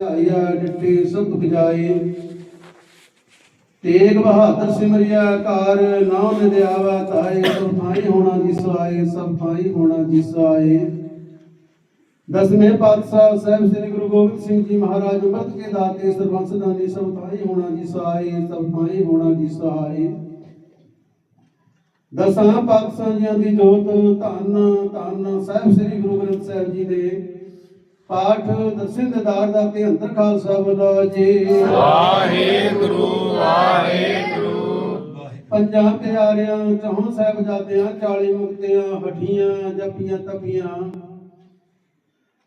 ਆਇਆ ਡਿੱਠੇ ਸਭ ਦੁਖ ਤੇਗ ਬਹਾਦਰ ਸਿਮਰਿਆ ਕਾਰ ਨਾਮ ਨਿਦਿਆਵਾ ਤਾਏ, ਸਭ ਥਾਈ ਹੋਣਾ ਜਿਸ ਆਏ ਸਭ ਥਾਈ ਹੋਣਾ ਜਿਸ ਆਏ ਦਸਵੇਂ ਪਾਤਸ਼ਾਹ ਸਾਹਿਬ ਸ੍ਰੀ ਗੁਰੂ ਗੋਬਿੰਦ ਸਿੰਘ ਜੀ ਮਹਾਰਾਜ ਅੰਮ੍ਰਿਤ ਕੇ ਦਾਤੇ, ਸਰਬੰਸ ਦਾਨੀ ਸਭ ਥਾਈ ਹੋਣਾ ਜਿਸ ਆਏ ਸਭ ਥਾਈ ਹੋਣਾ ਜਿਸ ਆਏ ਦਸਾਂ ਪਾਤਸ਼ਾਹਾਂ ਜੀਆਂ ਦੀ ਜੋਤ ਧੰਨ ਧੰਨ ਸਾਹਿਬ ਸ੍ਰੀ ਗੁਰੂ ਗ੍ਰੰਥ ਸਾਹਿਬ ਜੀ ਦੇ। ਪਾਠ ਦਸਿੰਦਦਾਰ ਦਾ ਤੇ ਅੰਤਰ ਖਾਲਸਾ ਬੋਲੋ ਜੀ। ਵਾਹਿਗੁਰੂ ਵਾਹਿਗੁਰੂ। ਪੰਜਾਂ ਪਿਆਰਿਆਂ ਚੌਂ ਸਾਹਿਬਜ਼ਾਦਿਆਂ 40 ਮੁਕਤਿਆਂ ਹਠੀਆਂ ਜਪੀਆਂ ਤਪੀਆਂ।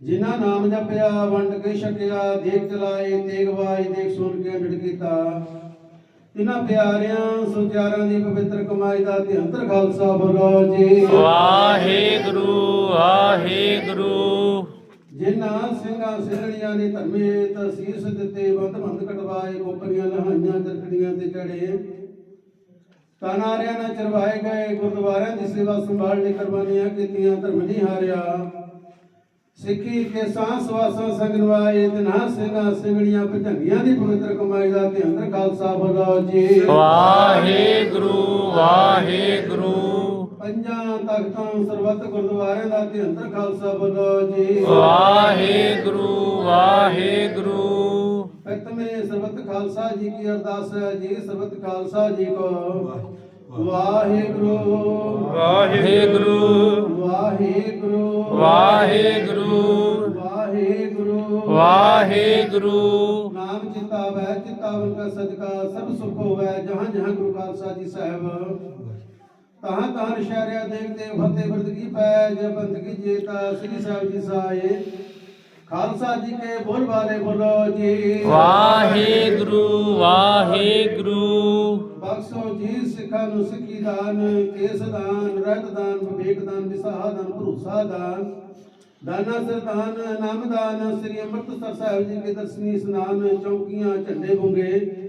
ਜਿਨ੍ਹਾਂ ਨਾਮ ਜਪਿਆ ਵੰਡ ਕੇ ਛਕਿਆ ਦੇਖ ਚਲਾਏ ਤੇਗ ਵਾਜ ਦੇਖ ਸੁਣ ਕੇ ਅੰਡੜ ਕੀਤਾ। ਤਿਨਾਂ ਪਿਆਰਿਆਂ ਸੁਚਾਰਾਂ ਦੀ ਪਵਿੱਤਰ ਕਮਾਈ ਦਾ ਤੇ ਖਾਲਸਾ ਬੋਲੋ ਜੀ। ਵਾਹਿਗੁਰੂ ਵਾਹਿਗੁਰੂ। ਜਿਨ੍ਹਾਂ ਸਿੰਘਾਂ ਸਿੰਘਣੀਆਂ ਨੇ ਧਰਮੇ ਤਸੀਸ ਦਿੱਤੇ, ਬੰਦ ਬੰਦ ਕਟਵਾਏ ਕੋਪਰੀਆਂ ਲਹਾਈਆਂ ਚਰਖੜੀਆਂ ਤੇ ਚੜੇ। ਤਾਨਾਰਿਆਂ ਨਾਲ ਚਰਵਾਏ ਗਏ, ਗੁਰਦੁਆਰਿਆਂ ਦੀ ਸੇਵਾ ਸੰਭਾਲ ਲਈ ਕੁਰਬਾਨੀਆਂ ਕੀਤੀਆਂ, ਧਰਮ ਨਹੀਂ ਹਾਰਿਆ। ਸਿੱਖੀ ਕੇ ਸਾਂਸ ਵਾਸਾਂ ਸੰਗ ਨਿਭਾਏ ਸਿੰਘਾਂ ਸਿੰਘਣੀਆਂ ਭਜੰਗੀਆਂ ਦੀ ਪਵਿੱਤਰ ਕਮਾਈ ਦਾ ਤੇ ਖਾਲਸਾ ਬੋਲੋ ਜੀ। ਵਾਹਿਗੁਰੂ ਵਾਹਿਗੁਰੂ। ਪੰਜਾਂ ਤਖਤਾਂ ਸਰਬੱਤ ਗੁਰਦੁਆਰਿਆਂ ਦਾ ਤੇ ਅੰਦਰ ਖਾਲਸਾ ਬੋਲੋ ਜੀ। ਵਾਹਿਗੁਰੂ ਵਾਹਿਗੁਰੂ। ਪ੍ਰਥਮੇ ਸਰਬਤ ਖਾਲਸਾ ਜੀ ਕੀ ਅਰਦਾਸ ਹੈ ਜੀ ਸਰਬਤ ਖਾਲਸਾ ਜੀ ਕੋ। ਵਾਹਿਗੁਰੂ। ਵਾਹਿਗੁਰੂ। ਵਾਹਿਗੁਰੂ। ਵਾਹਿਗੁਰੂ। ਵਾਹਿਗੁਰੂ। ਵਾਹਿਗੁਰੂ। ਨਾਮ ਚਿਤਾਵੈ ਚਿਤਾਵਨ ਕਾ ਸਦਕਾ ਸਭ ਸੁਖ ਹੋਵੈ ਜਹਾਂ ਜਹਾਂ ਗੁਰੂ ਖਾਲਸਾ ਜੀ ਸਾਹਿਬ। ਤਹਾਂ ਤਹਾਂ ਸ਼ਹਿਰਿਆ ਦੇਖ ਦੇਵ ਫਤਿਹ ਬਰਦਗੀ ਪੈ ਜੇ ਬੰਦਗੀ ਜੇਤਾ ਸ੍ਰੀ ਸਾਹਿਬ ਜੀ ਸਾਏ। ਖਾਲਸਾ ਜੀ ਕੇ ਬੋਲ ਬਾਰੇ ਬੋਲੋ ਜੀ। ਵਾਹਿਗੁਰੂ ਵਾਹਿਗੁਰੂ। ਬਖਸ਼ੋ ਜੀ ਸਿੱਖਾਂ ਨੂੰ ਸਿੱਖੀ ਦਾਨ ਕੇਸ ਦਾਨ ਰਹਿਤ ਦਾਨ ਵਿਵੇਕ ਦਾਨ ਵਿਸਾਹ ਦਾਨ ਭਰੋਸਾ ਦਾਨ। ਦਾਨਾ ਸਰਦਾਨ ਨਾਮ ਦਾਨ ਸ੍ਰੀ ਅੰਮ੍ਰਿਤਸਰ ਸਾਹਿਬ ਜੀ ਕੇ ਦਰਸ਼ਨੀ ਇਸਨਾਨ ਚੌਕੀਆਂ ਝੰਡੇ ਬੁੰਗੇ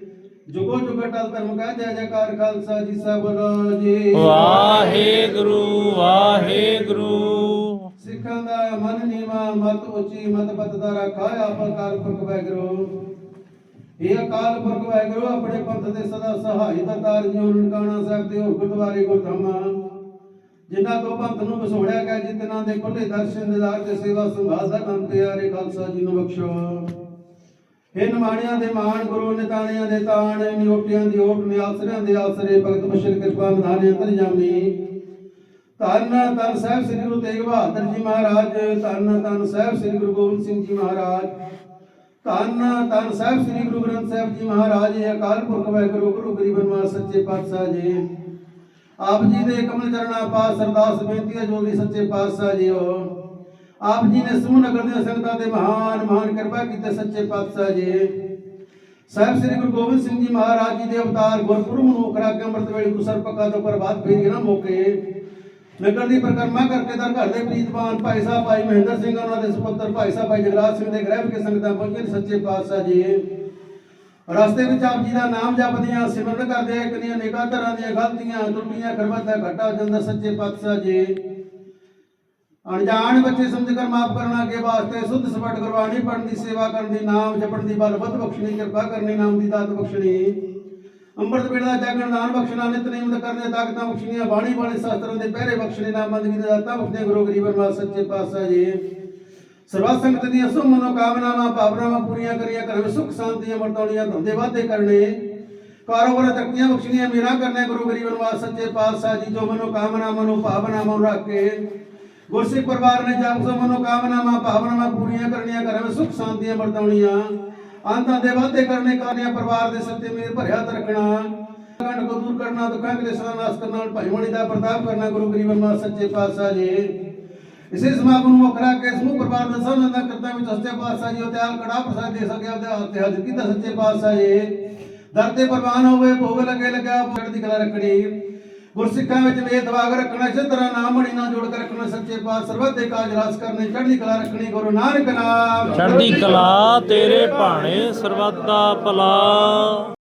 ਜੁਗੋ ਜੁਗ ਅਟਲ ਧਰਮ ਕਾ ਜੈ ਜੈਕਾਰ ਖਾਲਸਾ ਜੀ ਬੋਲੋ ਜੀ ਵਾਹਿਗੁਰੂ ਵਾਹਿਗੁਰੂ। ਸਿੱਖਾਂ ਦਾ ਮਨ ਨੀਵਾ ਮਤ ਉੱਚੀ ਮਤ ਪਤ ਦਾ ਰੱਖਾ ਆਪ ਅਕਾਲ ਪੁਰਖ ਵੈਗਰੋ ਇਹ ਅਕਾਲ ਪੁਰਖ ਵੈਗਰੋ ਆਪਣੇ ਪੰਥ ਦੇ ਸਦਾ ਸਹਾਈ ਦਾ ਤਾਰ ਜਿਉ ਨਨਕਾਣਾ ਸਾਹਿਬ ਤੇ ਹੋਰ ਗੁਰਦੁਆਰੇ ਗੁਰਧਾਮਾਂ ਜਿਨ੍ਹਾਂ ਤੋਂ ਪੰਥ ਨੂੰ ਵਿਸੋੜਿਆ ਗਿਆ ਜਿਤਨਾ ਦੇ ਖੁੱਲੇ ਦਰਸ਼ਨ ਦਿਦਾਰ ਤੇ ਸੇਵਾ ਸੰਭਾਲ ਦਾ ਕੰਮ ਪਿਆਰੇ ਖਾਲਸਾ ਜੀ ਨੂੰ ਬਖਸ਼ੋ। ਇਹ ਨਿਮਾਣਿਆਂ ਦੇ ਮਾਣ, ਗੁਰੂ ਨਿਤਾਣਿਆਂ ਦੇ ਤਾਣ, ਨਿਉਟਿਆਂ ਦੀ ਓਟ ਨਿਆਸਰਿਆਂ ਦੇ ਆਸਰੇ ਭਗਤ ਬਸ਼ਰ ਕਿਰਪਾ, ਨਿਧਾਨੇ ਅੰਤਰਜਾਮੀ ਧੰਨ ਧੰਨ ਸਾਹਿਬ ਸ੍ਰੀ ਗੁਰੂ ਤੇਗ ਬਹਾਦਰ ਜੀ ਮਹਾਰਾਜ, ਧੰਨ ਧੰਨ ਸਾਹਿਬ ਸ੍ਰੀ ਗੁਰੂ ਗੋਬਿੰਦ ਸਿੰਘ ਜੀ ਮਹਾਰਾਜ। ਧੰਨ ਧੰਨ ਸਾਹਿਬ ਸ੍ਰੀ ਗੁਰੂ ਗ੍ਰੰਥ ਸਾਹਿਬ ਜੀ ਮਹਾਰਾਜ, ਇਹ ਅਕਾਲ ਪੁਰਖ, ਵਾਹਿਗੁਰੂ, ਗੁਰੂ ਗਰੀਬਨ ਮਾ ਸੱਚੇ ਪਾਤਸ਼ਾਹ ਜੀ। ਆਪ ਜੀ ਦੇ ਕਮਲ ਚਰਣਾ ਪਾਸ ਸਰਦਾਸ ਬੇਨਤੀ ਹੈ ਜੋ ਵੀ ਸੱਚੇ ਪਾਤਸ਼ਾਹ ਜੀ ਜੀਓ ਆਪ ਜੀ ਨੇ ਸਮੂਹ ਨਗਰ ਦੀਆਂ ਸੰਗਤਾਂ ਤੇ ਮਹਾਨ ਮਹਾਨ ਕਿਰਪਾ ਕੀਤੇ ਸੱਚੇ ਪਾਤਸ਼ਾਹ ਜੀ। ਸਾਹਿਬ ਸ੍ਰੀ ਗੁਰੂ ਗੋਬਿੰਦ ਸਿੰਘ ਜੀ ਮਹਾਰਾਜ ਜੀ ਦੇ ਅਵਤਾਰ ਗੁਰਪੁਰਬ ਨੂੰ ਖਰਾ ਕੇ ਅੰਮ੍ਰਿਤ ਵੇਲੇ ਗੁਸਰ ਪੱਕਾ ਤੋਂ ਪ੍ਰਭਾਤ ਫੇਰੀ ਨਾ ਮੌਕੇ ਨਗਰ ਦੀ ਪਰਿਕਰਮਾ ਕਰਕੇ ਦਰ ਘਰ ਦੇ ਪ੍ਰੀਤਮਾਨ ਭਾਈ ਸਾਹਿਬ ਭਾਈ ਮਹਿੰਦਰ ਸਿੰਘ ਉਹਨਾਂ ਦੇ ਸੁਪੁੱਤਰ ਭਾਈ ਸਾਹਿਬ ਭਾਈ ਜਗਰਾਜ ਸਿੰਘ ਦੇ ਗ੍ਰਹਿ ਵਿਖੇ ਸੰਗਤਾਂ ਪਹੁੰਚੀਆਂ ਸੱਚੇ ਪਾਤਸ਼ਾਹ ਜੀ। ਰਸਤੇ ਵਿੱਚ ਆਪ ਜੀ ਦਾ ਨਾਮ ਜਪਦੀਆਂ, ਸਿਮਰਨ ਕਰਦੇ ਕਿੰਨੀਆਂ ਅਨੇਕਾਂ ਤਰ੍ਹਾਂ ਦੀਆਂ ਗਲਤੀਆਂ ਤਰੁੱਟੀਆਂ ਕਰਵਤਾ ਘਟਾ ਜਾਂਦਾ ਸੱਚੇ ਪਾਤਸ਼ਾਹ ਜੀ। ਅਣਜਾਣ ਬੱਚੇ ਸਮਝ ਕਰ ਮਾਫ ਕਰਨਾ ਕੇ ਵਾਸਤੇ, ਸੁੱਧ ਸਪਟ ਗੁਰਬਾਣੀ ਪੜਨ ਦੀ ਸੇਵਾ ਕਰਨ ਦੀ ਨਾਮ ਜਪਣ ਦੀ ਬਲਬਤ ਬਖਸ਼ਣੀ, ਕਿਰਪਾ ਕਰਨੀ ਨਾਮ ਦੀ ਦਾਤ ਬਖਸ਼ਣੀ। ਅੰਮ੍ਰਿਤ ਵੇਲੇ ਦਾ ਜਾਗਣ ਦਾਨ ਬਖਸ਼ਣਾ ਨਿਤਨੇਮ ਦਾ ਕਰਨੇ ਤਾਕਤਾਂ ਬਖਸ਼ਣੀਆਂ, ਬਾਣੀ ਬਾਣੀ ਸ਼ਾਸਤਰਾਂ ਦੇ ਪਹਿਰੇ ਬਖਸ਼ਣੇ, ਨਾਮ ਬੰਦਗੀ ਦੇ ਬਖਸ਼ਣੇ ਗੁਰੂ ਗਰੀਬਨ ਵਾਸ ਸੱਚੇ ਪਾਤਸ਼ਾਹ ਜੀ। ਸਰਬੱਤ ਸੰਗਤ ਦੀਆਂ ਸੁਭ ਮਨੋ ਕਾਮਨਾਵਾਂ ਭਾਵਨਾਵਾਂ ਪੂਰੀਆਂ ਕਰੀਆਂ, ਘਰ ਵਿੱਚ ਸੁਖ, ਸ਼ਾਂਤੀ ਅਮਰਤੌੜੀਆਂ ਧੰਦੇ ਵਾਧੇ ਕਰਨੇ। ਕਾਰੋਬਾਰ ਤਰੱਕੀਆਂ ਬਖਸ਼ਣੀਆਂ ਮੇਰਾ ਕਰਨੇ ਗੁਰੂ ਗਰੀਬਨ ਵਾਸ ਸੱਚੇ ਪਾਤਸ਼ਾਹ ਜੀ, ਜੋ ਮਨੋਕਾਮਨਾਵਾਂ ਨੂੰ, ਭਾਵਨਾਵਾਂ ਨੂੰ ਰੱਖ ਕੇ ਗੁਰਸਿੱਖ ਪਰਿਵਾਰ ਨੇ ਜਪ ਸੋ ਮਨੋ ਭਾਵਨਾਵਾਂ ਪੂਰੀਆਂ ਕਰਨੀਆਂ, ਘਰ ਵਿੱਚ ਸੁਖ ਸ਼ਾਂਤੀ ਅਮਰਤੌੜੀਆਂ ਅੰਤਾਂ ਦੇ ਵਾਧੇ ਕਰਨੇ ਕਰਨੀਆਂ, ਪਰਿਵਾਰ ਦੇ ਸੱਤੇ ਮੇਰ ਭਰਿਆ ਹੱਥ ਕੰਡ ਕੋ ਦੂਰ ਕਰਨਾ, ਦੁੱਖਾਂ ਕਲੇਸ਼ਾਂ ਦਾ ਨਾਸ਼ ਕਰਨਾ ਭਾਈਵਾਨੀ ਦਾ ਪ੍ਰਤਾਪ ਕਰਨਾ, ਗੁਰੂ ਗਰੀਬਨ ਵਾਸ ਸੱਚੇ ਪਾਤਸ਼ਾਹ ਜੀ। ਇਸੇ ਸਮਾਗਮ ਨੂੰ ਮੁੱਖ ਕੇ ਸਮੂਹ ਪਰਿਵਾਰ ਦਾ ਸਭ ਦਾ ਕਰਤਾ ਵਿੱਚ ਸੱਚੇ ਪਾਤਸ਼ਾਹ ਜੀ ਉਤੇ ਆਲ ਕੜਾ ਪ੍ਰਸਾਦ ਦੇ ਸਕਿਆ ਤੇ ਹੱਥ ਹੱਥ ਕੀਤਾ ਸੱਚੇ ਪਾਤਸ਼ਾਹ ਜੀ। ਦਰ ਤੇ ਪ੍ਰਵਾਨ ਹੋਵੇ, ਭੋਗ ਲੱਗੇ, ਲੱਗਾ ਪੜ ਕਲਾ ਰੱਖਣੀ। ਗੁਰਸਿੱਖਾਂ ਵਿੱਚ ਵੇਦ ਵਾਗ ਰੱਖਣਾ, ਇਸੇ ਤਰ੍ਹਾਂ ਨਾਮ ਬਣੀ ਨਾਲ ਜੋੜ ਕੇ ਰੱਖਣਾ, ਸੱਚੇ ਪਾਤਸ਼ਾਹ, ਸਰਬੱਤ ਦੇ ਕਾਜ ਰਾਸ ਕਰਨੇ, ਚੜ੍ਹਦੀ ਕਲਾ ਰੱਖਣੀ, ਗੁਰੂ ਨਾਨਕ ਨਾਮ। ਚੜ੍ਹਦੀ ਕਲਾ ਤੇਰੇ ਭਾਣੇ, ਸਰਬੱਤ ਦਾ ਭਲਾ।